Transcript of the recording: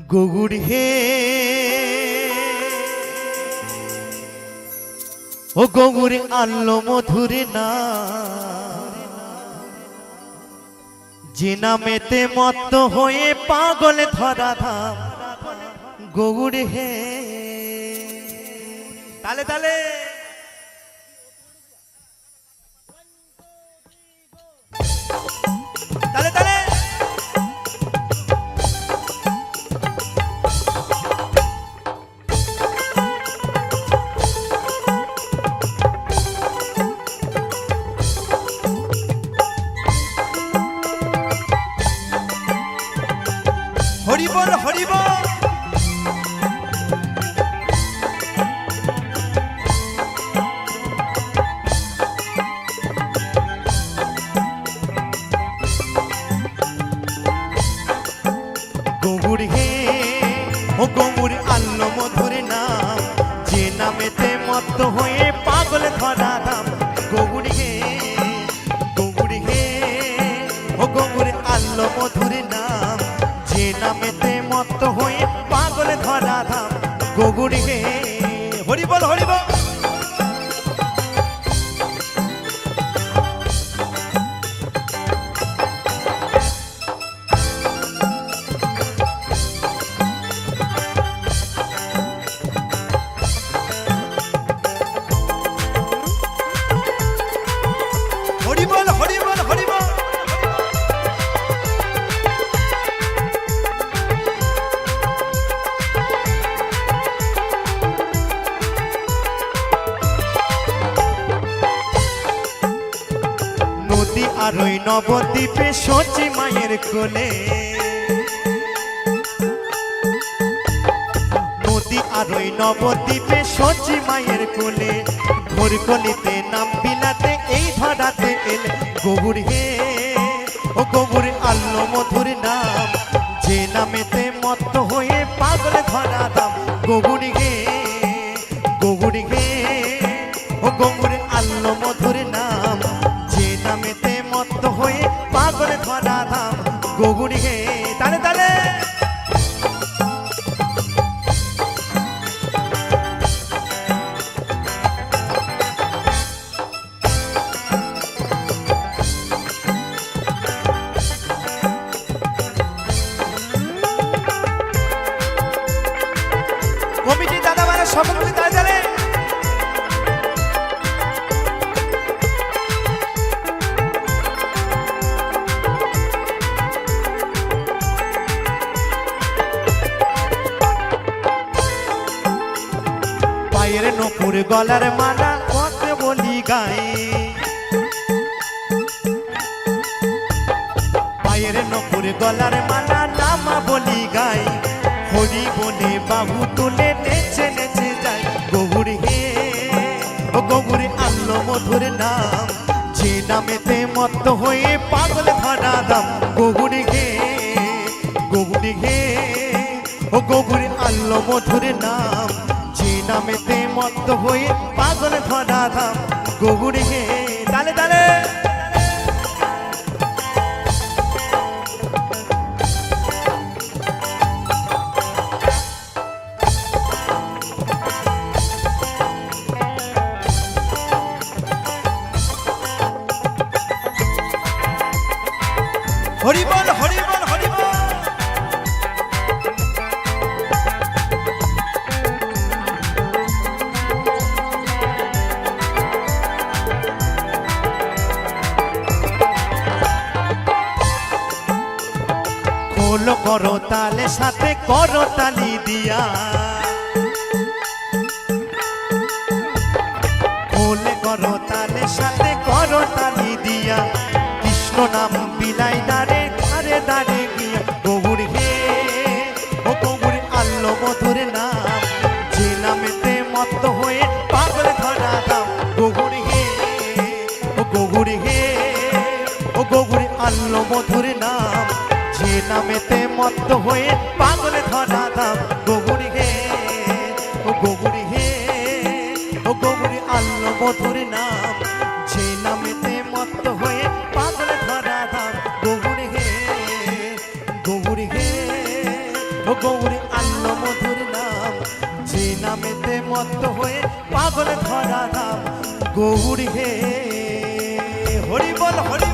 গুগুড় হে। ও গগুর আল্লো মধুরে না। যে নামেতে মত্ত হয়ে পাগল ধরা ধাম। গগুড় হে। তালে তালে। গৌর হে, ও গৌর আল্লো মধুর নাম। যে নামেতে মত্ত হয়ে পাগল ধরা দাম গৌর হে গৌর হে, ও গৌর আল্লো মধুর নাম। যে নামেতে মত্ত হয়ে পাগল ধরা দাম গৌর হে হরিবল হরিবল নদী আর ওই নবদ্বীপে সচি মায়ের কোলে। নদী আর ওই নবদ্বীপে সচি মায়ের কোলে। ভোর কলিতে নাম বিলাতে এই ধরাতে এলে গবুর হে। ও গবুর আল্লো মধুর নাম, যে নামেতে মত্ত হয়ে পাগল ধরা দাম গবুর হে গবুর হে। ও গবুর আল্লো গবুর হে তালে তালে। কমিটি দাদা নপুর গলার মালা কত বলি গায়ে। পায়ের নপুর গলার মালা নামা বলি গাই হরি বলে বাহু তুলে নেচে নেচে যাই গৌর হে। ও গৌর আল্লো মধুর নাম, যে নামেতে মত্ত হয়ে পাগল ধরা দাম গৌর হে। গৌর হে, ও গৌর আল্লো মধুর নাম নামেতে মত্ত হয়ে পাগল ধরা দাম গৌর হে তালে তালে। হরিবল হরিবল। খোল করো তালে সাথে করো তালি দিয়া। খোল করো তালে সাথে করো তালি দিয়া। কৃষ্ণ নাম বিলাই দারে ধারে দারে গিয়া গৌর হে। ও গৌর, আল্লো মধুর নাম। যে নামেতে মত্ত হয়ে পাগল ধরা দাম গৌর হে। ও গৌর হে, ও গৌর, আল্লো মধুর নাম। নামেতে মত্ত হয়ে পাগল ধরা দাম। গৌর হে, ও গৌর হে, ও গৌর আল্লো মধুর নাম। যে নামেতে মত্ত হয়ে পাগল ধরা দাম। গৌর হে গৌর হে, ও গৌরী আল্ল মধুর নাম। যে নামেতে মত্ত হয়ে পাগল ধরা নাম গৌরী হে হরি বল হরি